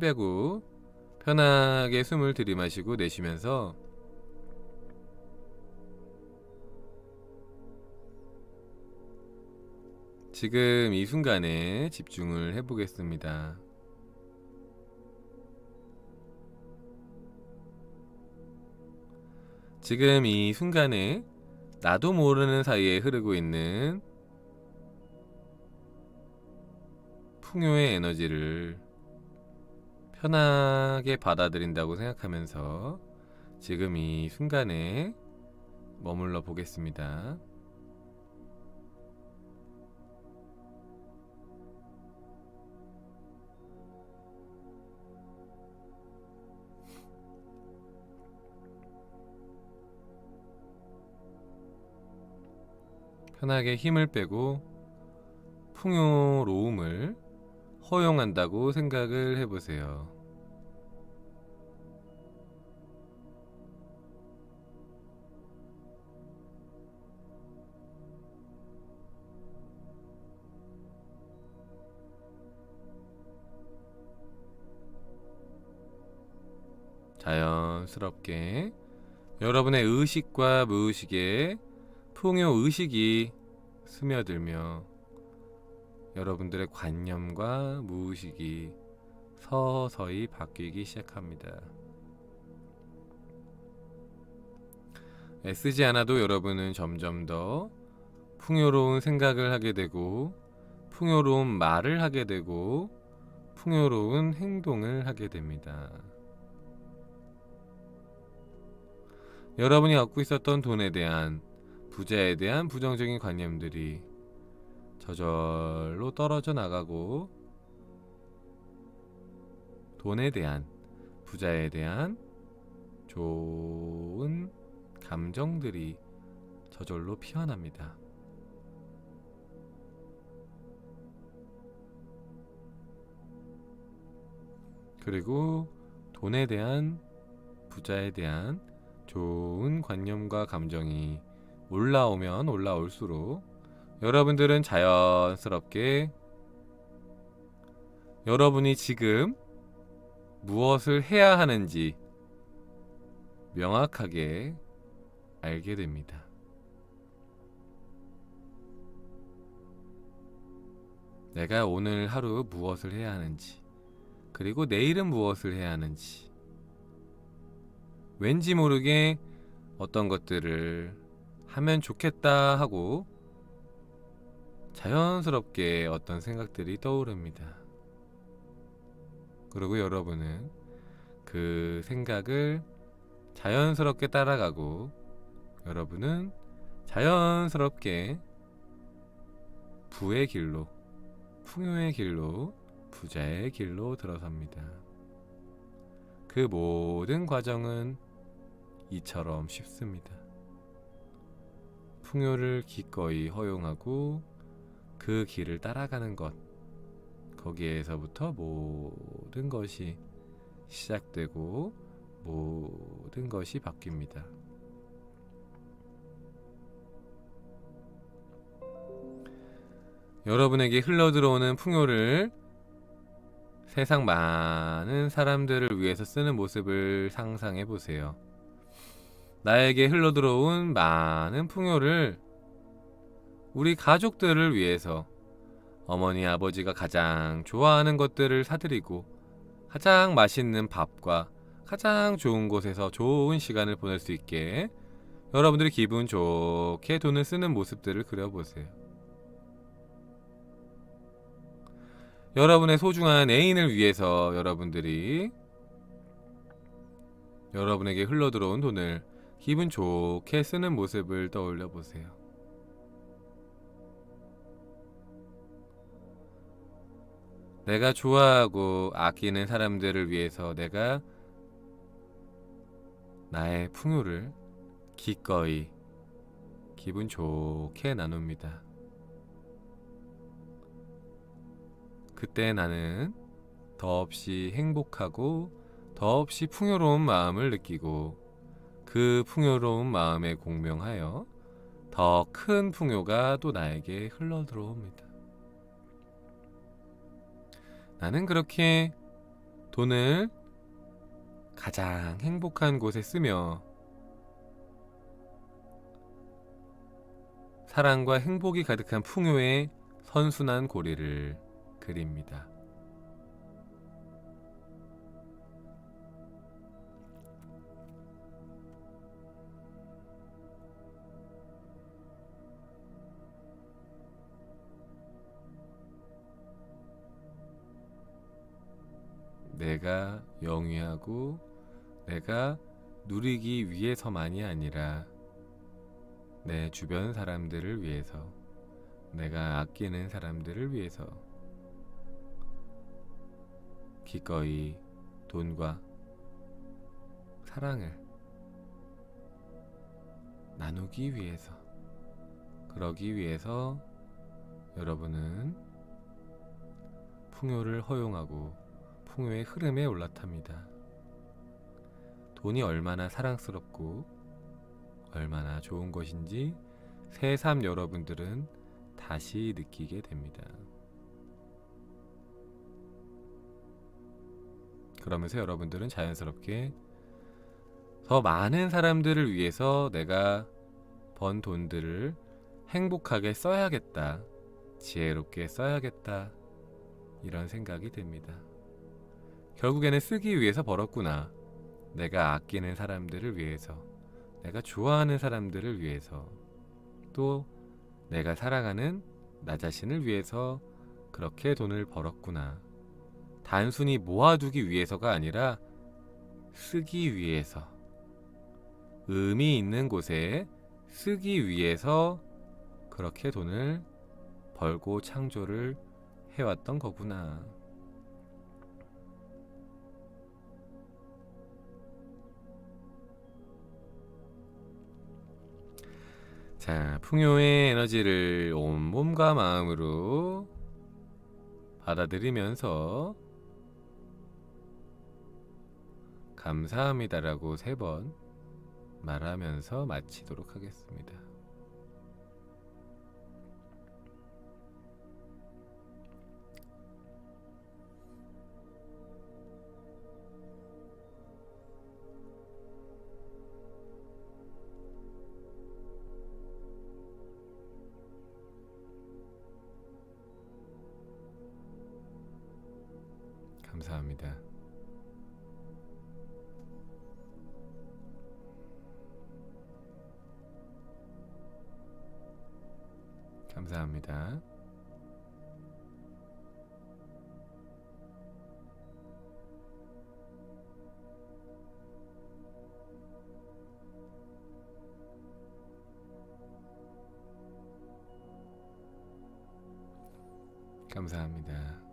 빼고 편하게 숨을 들이마시고 내쉬면서 지금 이 순간에 집중을 해보겠습니다. 지금 이 순간에 나도 모르는 사이에 흐르고 있는 풍요의 에너지를 편하게 받아들인다고 생각하면서 지금 이 순간에 머물러 보겠습니다. 편하게 힘을 빼고 풍요로움을 허용한다고 생각을 해보세요. 자연스럽게 여러분의 의식과 무의식에 풍요 의식이 스며들며 여러분들의 관념과 무의식이 서서히 바뀌기 시작합니다. 애쓰지 않아도 여러분은 점점 더 풍요로운 생각을 하게 되고, 풍요로운 말을 하게 되고, 풍요로운 행동을 하게 됩니다. 여러분이 갖고 있었던 돈에 대한, 부자에 대한 부정적인 관념들이 저절로 떨어져 나가고 돈에 대한 부자에 대한 좋은 감정들이 저절로 피어납니다. 그리고 돈에 대한 부자에 대한 좋은 관념과 감정이 올라오면 올라올수록 여러분들은 자연스럽게 여러분이 지금 무엇을 해야 하는지 명확하게 알게 됩니다. 내가 오늘 하루 무엇을 해야 하는지, 그리고 내일은 무엇을 해야 하는지, 왠지 모르게 어떤 것들을 하면 좋겠다 하고 자연스럽게 어떤 생각들이 떠오릅니다. 그리고 여러분은 그 생각을 자연스럽게 따라가고 여러분은 자연스럽게 부의 길로, 풍요의 길로, 부자의 길로 들어섭니다. 그 모든 과정은 이처럼 쉽습니다. 풍요를 기꺼이 허용하고 그 길을 따라가는 것. 거기에서부터 모든 것이 시작되고 모든 것이 바뀝니다. 여러분에게 흘러들어오는 풍요를 세상 많은 사람들을 위해서 쓰는 모습을 상상해 보세요. 나에게 흘러들어온 많은 풍요를 우리 가족들을 위해서 어머니 아버지가 가장 좋아하는 것들을 사드리고 가장 맛있는 밥과 가장 좋은 곳에서 좋은 시간을 보낼 수 있게 여러분들이 기분 좋게 돈을 쓰는 모습들을 그려보세요. 여러분의 소중한 애인을 위해서 여러분들이 여러분에게 흘러들어온 돈을 기분 좋게 쓰는 모습을 떠올려 보세요. 내가 좋아하고 아끼는 사람들을 위해서 내가 나의 풍요를 기꺼이 기분 좋게 나눕니다. 그때 나는 더없이 행복하고 더없이 풍요로운 마음을 느끼고 그 풍요로운 마음에 공명하여 더 큰 풍요가 또 나에게 흘러 들어옵니다. 나는 그렇게 돈을 가장 행복한 곳에 쓰며 사랑과 행복이 가득한 풍요의 선순환 고리를 그립니다. 내가 영위하고 내가 누리기 위해서만이 아니라 내 주변 사람들을 위해서 내가 아끼는 사람들을 위해서. 기꺼이 돈과 사랑을 나누기 위해서. 그러기 위해서 여러분은 풍요를 허용하고 풍요의 흐름에 올라탑니다. 돈이 얼마나 사랑스럽고 얼마나 좋은 것인지 새삼 여러분들은 다시 느끼게 됩니다. 그러면서 여러분들은 자연스럽게 더 많은 사람들을 위해서 내가 번 돈들을 행복하게 써야겠다. 지혜롭게 써야겠다. 이런 생각이 됩니다. 결국에는 쓰기 위해서 벌었구나. 내가 아끼는 사람들을 위해서, 내가 좋아하는 사람들을 위해서, 또 내가 사랑하는 나 자신을 위해서 그렇게 돈을 벌었구나. 단순히 모아두기 위해서가 아니라 쓰기 위해서, 의미 있는 곳에 쓰기 위해서 그렇게 돈을 벌고 창조를 해왔던 거구나. 자, 풍요의 에너지를 온 몸과 마음으로 받아들이면서 감사합니다라고 세 번 말하면서 마치도록 하겠습니다. 합니다. 감사합니다. 감사합니다.